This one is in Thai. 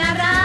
น่ารัก